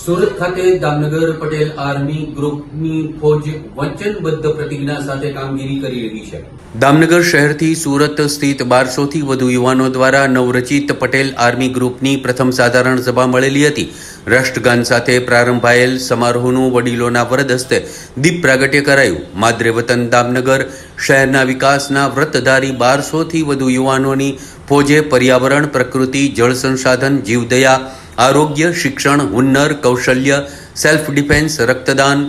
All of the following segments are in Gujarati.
સુરત ખાતે દામનગર પટેલ આર્મી ગ્રુપની ફોજ વચનબદ્ધ પ્રતિજ્ઞા સાથે કામગીરી કરી રહી છે. દામનગર શહેરથી સુરત સ્થિત બારસોથી વધુ યુવાનો દ્વારા નવરચિત પટેલ આર્મી ગ્રુપની પ્રથમ સાધારણ સભા મળેલી હતી. રાષ્ટ્રગાન સાથે પ્રારંભાયેલ સમારોહનું વડીલોના વરદ હસ્તે દીપ પ્રાગટ્ય કરાયું. માદરે વતન દામનગર શહેરના વિકાસના વ્રતધારી બારસોથી વધુ યુવાનોની ફોજે પર્યાવરણ, પ્રકૃતિ, જળ સંસાધન, જીવદયા આરોગ્ય, શિક્ષણ હુન્નર કૌશલ્ય સેલ્ફ ડિફેન્સ રક્તદાન,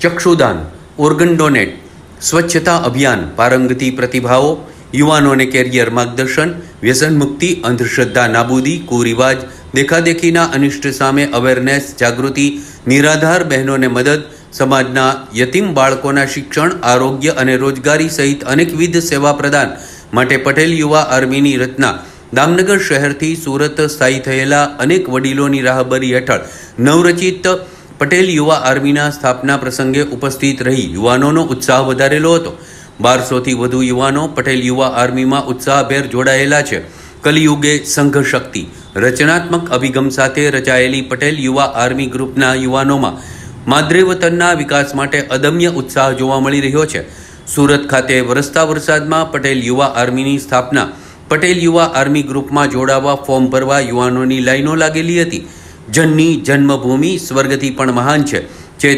ચક્ષુદાન ઓર્ગન ડોનેટ સ્વચ્છતા અભિયાન, પારંગતી પ્રતિભાઓ યુવાનોને કેરિયર માર્ગદર્શન, વ્યસન મુક્તિ, અંધશ્રદ્ધા નાબૂદી, કુરિવાજ, દેખાદેખીના અનિષ્ટ સામે અવેરનેસ જાગૃતિ, નિરાધાર બહેનોને મદદ, સમાજના યતીમ બાળકોના શિક્ષણ, આરોગ્ય અને રોજગારી સહિત અનેકવિધ સેવા પ્રદાન માટે પટેલ યુવા આર્મીની રચના દામનગર શહેરથી સુરત સ્થાયી થયેલા અનેક વડીલોની રાહબરી હેઠળ નવરચિત પટેલ યુવા આર્મીના સ્થાપના પ્રસંગે ઉપસ્થિત રહી યુવાનોનો ઉત્સાહ વધારેલો હતો. બારસોથી વધુ યુવાનો પટેલ યુવા આર્મીમાં ઉત્સાહભેર જોડાયેલા છે. કલિયુગે સંઘ શક્તિ રચનાત્મક અભિગમ સાથે રચાયેલી પટેલ યુવા આર્મી ગ્રુપના યુવાનોમાં માદરે વતનના વિકાસ માટે અદમ્ય ઉત્સાહ જોવા મળી રહ્યો છે. સુરત ખાતે વરસતા વરસાદમાં પટેલ યુવા આર્મીની સ્થાપના પટેલ યુવા આર્મી ગ્રુપમાં જોડાવા ફોર્મ ભરવા યુવાનોની લાઈનો લાગેલી હતી. જનની જન્મભૂમિ સ્વર્ગથી પણ મહાન છે. જે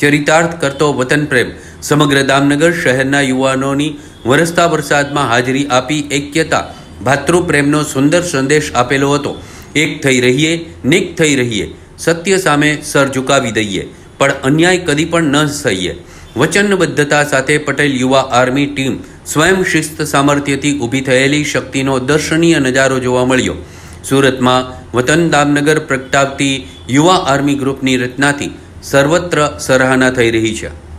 ચરિતાર્થ કરતો વતન પ્રેમ સમગ્ર દામનગર શહેરના યુવાનોની વરસતા વરસાદમાં હાજરી આપી એક્યતા, ભાતૃપ્રેમનો સુંદર સંદેશ આપેલો હતો. એક થઈ રહીએ, નેક થઈ રહીએ, સત્ય સામે સર ઝુકાવી દઈએ, પણ અન્યાય કદી પણ ન સહીએ વચનબદ્ધતા સાથે પટેલ યુવા આર્મી ટીમ સ્વયં શિસ્ત સામર્થ્યથી ઊભી થયેલી શક્તિનો દર્શનીય નજારો જોવા મળ્યો. સુરતમાં વતન દામનગર પ્રગટાવતી યુવા આર્મી ગ્રુપની રચનાથી સર્વત્ર સરાહના થઈ રહી છે.